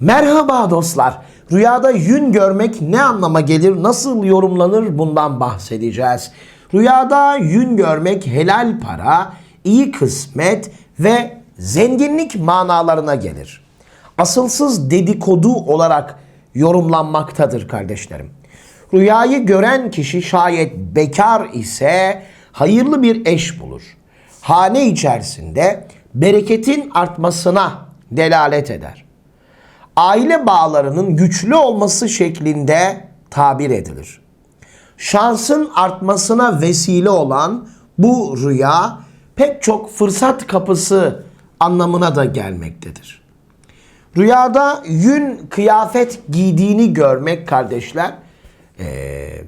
Merhaba dostlar. Rüyada yün görmek ne anlama gelir, nasıl yorumlanır bundan bahsedeceğiz. Rüyada yün görmek helal para, iyi kısmet ve zenginlik manalarına gelir. Asılsız dedikodu olarak yorumlanmaktadır kardeşlerim. Rüyayı gören kişi şayet bekar ise hayırlı bir eş bulur. Hane içerisinde bereketin artmasına delalet eder aile bağlarının güçlü olması şeklinde tabir edilir. Şansın artmasına vesile olan bu rüya pek çok fırsat kapısı anlamına da gelmektedir. Rüyada yün kıyafet giydiğini görmek kardeşler, eee,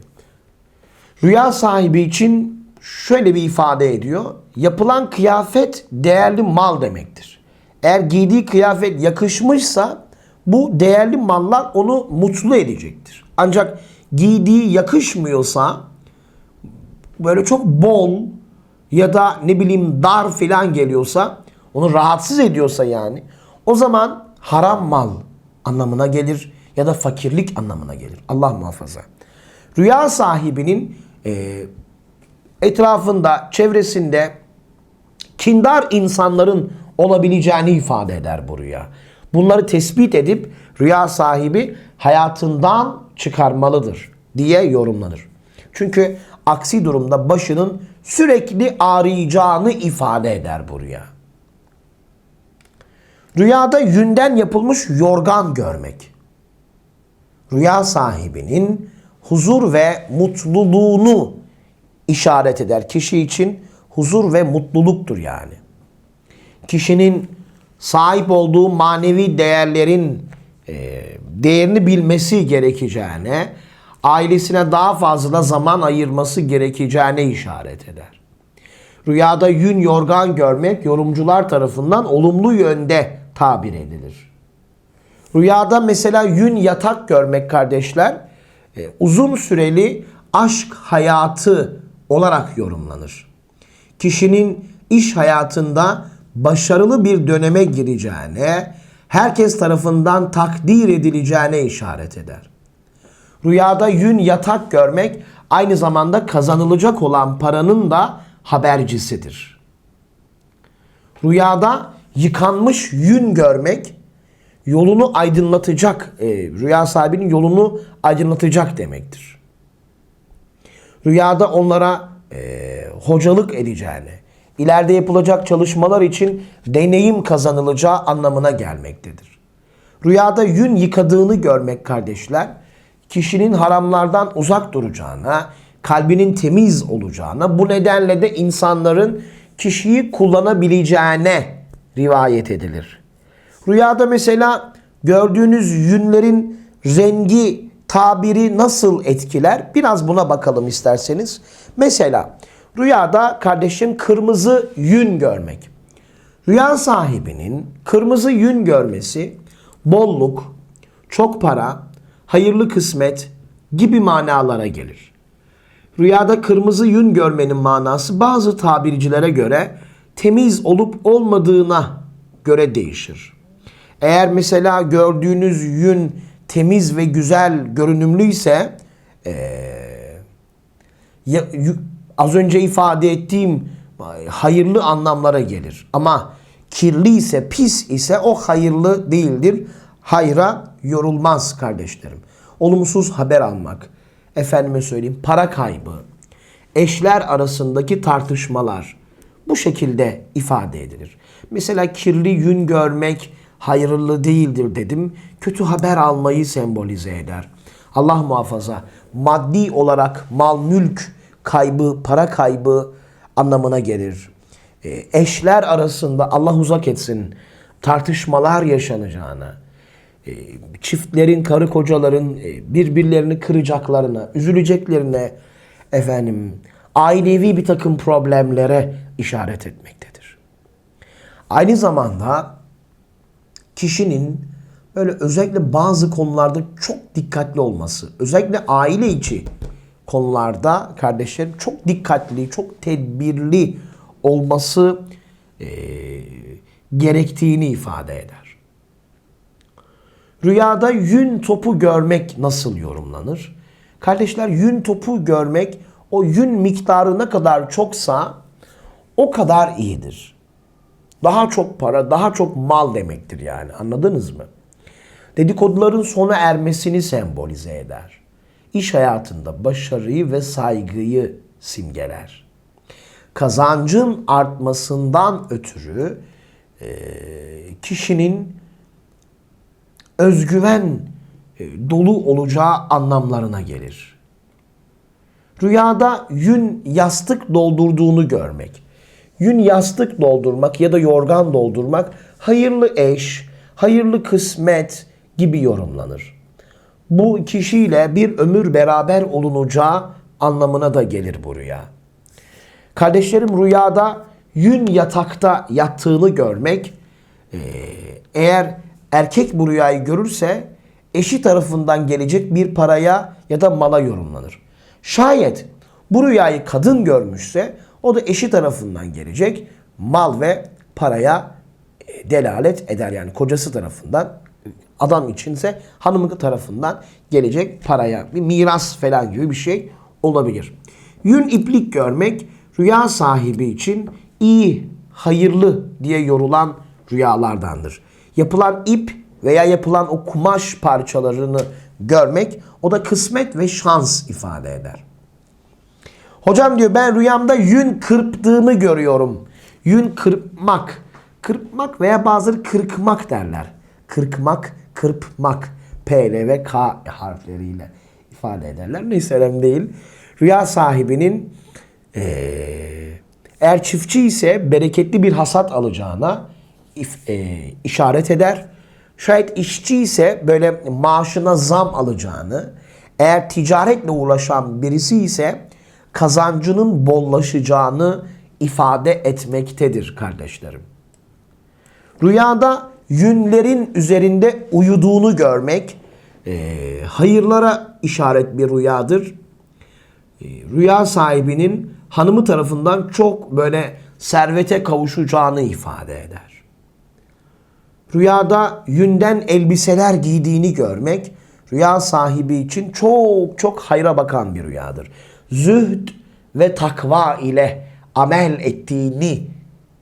rüya sahibi için şöyle bir ifade ediyor. Yapılan kıyafet değerli mal demektir. Eğer giydiği kıyafet yakışmışsa bu değerli mallar onu mutlu edecektir. Ancak giydiği yakışmıyorsa böyle çok bol ya da ne bileyim dar filan geliyorsa onu rahatsız ediyorsa yani o zaman haram mal anlamına gelir ya da fakirlik anlamına gelir. Allah muhafaza. Rüya sahibinin e, etrafında, çevresinde kindar insanların olabileceğini ifade eder bu rüya. Bunları tespit edip rüya sahibi hayatından çıkarmalıdır diye yorumlanır. Çünkü aksi durumda başının sürekli ağrıyacağını ifade eder bu rüya. Rüyada yünden yapılmış yorgan görmek. Rüya sahibinin huzur ve mutluluğunu işaret eder. Kişi için huzur ve mutluluktur yani. Kişinin sahip olduğu manevi değerlerin e, değerini bilmesi gerekeceğine, ailesine daha fazla zaman ayırması gerekeceğine işaret eder. Rüyada yün yorgan görmek yorumcular tarafından olumlu yönde tabir edilir. Rüyada mesela yün yatak görmek kardeşler e, uzun süreli aşk hayatı olarak yorumlanır. Kişinin iş hayatında başarılı bir döneme gireceğine, herkes tarafından takdir edileceğine işaret eder. Rüyada yün yatak görmek aynı zamanda kazanılacak olan paranın da habercisidir. Rüyada yıkanmış yün görmek yolunu aydınlatacak, e, rüya sahibinin yolunu aydınlatacak demektir. Rüyada onlara e, hocalık edeceğine, ileride yapılacak çalışmalar için deneyim kazanılacağı anlamına gelmektedir. Rüyada yün yıkadığını görmek kardeşler, kişinin haramlardan uzak duracağına, kalbinin temiz olacağına, bu nedenle de insanların kişiyi kullanabileceğine rivayet edilir. Rüyada mesela gördüğünüz yünlerin rengi, tabiri nasıl etkiler? Biraz buna bakalım isterseniz. Mesela Rüyada kardeşim kırmızı yün görmek. Rüya sahibinin kırmızı yün görmesi bolluk, çok para, hayırlı kısmet gibi manalara gelir. Rüyada kırmızı yün görmenin manası bazı tabircilere göre temiz olup olmadığına göre değişir. Eğer mesela gördüğünüz yün temiz ve güzel görünümlüyse ee, ya, az önce ifade ettiğim hayırlı anlamlara gelir. Ama kirli ise, pis ise o hayırlı değildir. Hayra yorulmaz kardeşlerim. Olumsuz haber almak, efendime söyleyeyim para kaybı, eşler arasındaki tartışmalar bu şekilde ifade edilir. Mesela kirli yün görmek hayırlı değildir dedim. Kötü haber almayı sembolize eder. Allah muhafaza maddi olarak mal mülk kaybı, para kaybı anlamına gelir. E, eşler arasında Allah uzak etsin tartışmalar yaşanacağına, e, çiftlerin, karı kocaların e, birbirlerini kıracaklarına, üzüleceklerine efendim ailevi bir takım problemlere işaret etmektedir. Aynı zamanda kişinin böyle özellikle bazı konularda çok dikkatli olması, özellikle aile içi konularda kardeşlerim çok dikkatli, çok tedbirli olması e, gerektiğini ifade eder. Rüyada yün topu görmek nasıl yorumlanır? Kardeşler yün topu görmek o yün miktarı ne kadar çoksa o kadar iyidir. Daha çok para, daha çok mal demektir yani. Anladınız mı? Dedikoduların sona ermesini sembolize eder. İş hayatında başarıyı ve saygıyı simgeler. Kazancın artmasından ötürü e, kişinin özgüven e, dolu olacağı anlamlarına gelir. Rüyada yün yastık doldurduğunu görmek. Yün yastık doldurmak ya da yorgan doldurmak hayırlı eş, hayırlı kısmet gibi yorumlanır. Bu kişiyle bir ömür beraber olunacağı anlamına da gelir bu rüya. Kardeşlerim rüyada yün yatakta yattığını görmek e, eğer erkek bu rüyayı görürse eşi tarafından gelecek bir paraya ya da mala yorumlanır. Şayet bu rüyayı kadın görmüşse o da eşi tarafından gelecek mal ve paraya e, delalet eder. Yani kocası tarafından adam içinse hanımı tarafından gelecek paraya bir miras falan gibi bir şey olabilir. Yün iplik görmek rüya sahibi için iyi, hayırlı diye yorulan rüyalardandır. Yapılan ip veya yapılan o kumaş parçalarını görmek o da kısmet ve şans ifade eder. Hocam diyor ben rüyamda yün kırptığımı görüyorum. Yün kırpmak. Kırpmak veya bazıları kırkmak derler. Kırkmak, kırpmak. P, L ve K harfleriyle ifade ederler. Neyse önemli değil. Rüya sahibinin eğer çiftçi ise bereketli bir hasat alacağına if- eee, işaret eder. Şayet işçi ise böyle maaşına zam alacağını, eğer ticaretle uğraşan birisi ise kazancının bollaşacağını ifade etmektedir kardeşlerim. Rüyada yünlerin üzerinde uyuduğunu görmek eee, hayırlara işaret bir rüyadır. E, Rüya sahibinin hanımı tarafından çok böyle servete kavuşacağını ifade eder. Rüyada yünden elbiseler giydiğini görmek rüya sahibi için çok çok hayra bakan bir rüyadır. Zühd ve takva ile amel ettiğini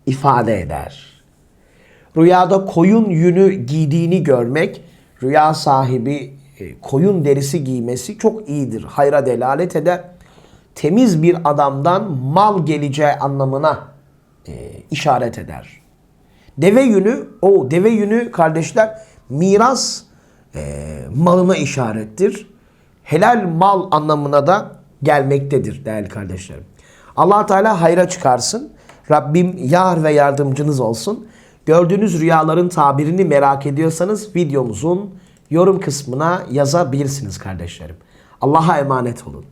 ifade eder. Rüyada koyun yünü giydiğini görmek, rüya sahibi e, koyun derisi giymesi çok iyidir. Hayra delalet eder. Temiz bir adamdan mal geleceği anlamına e, işaret eder. Deve yünü, o deve yünü kardeşler miras e, malına işarettir. Helal mal anlamına da gelmektedir değerli kardeşlerim. allah Teala hayra çıkarsın. Rabbim yar ve yardımcınız olsun. Gördüğünüz rüyaların tabirini merak ediyorsanız videomuzun yorum kısmına yazabilirsiniz kardeşlerim. Allah'a emanet olun.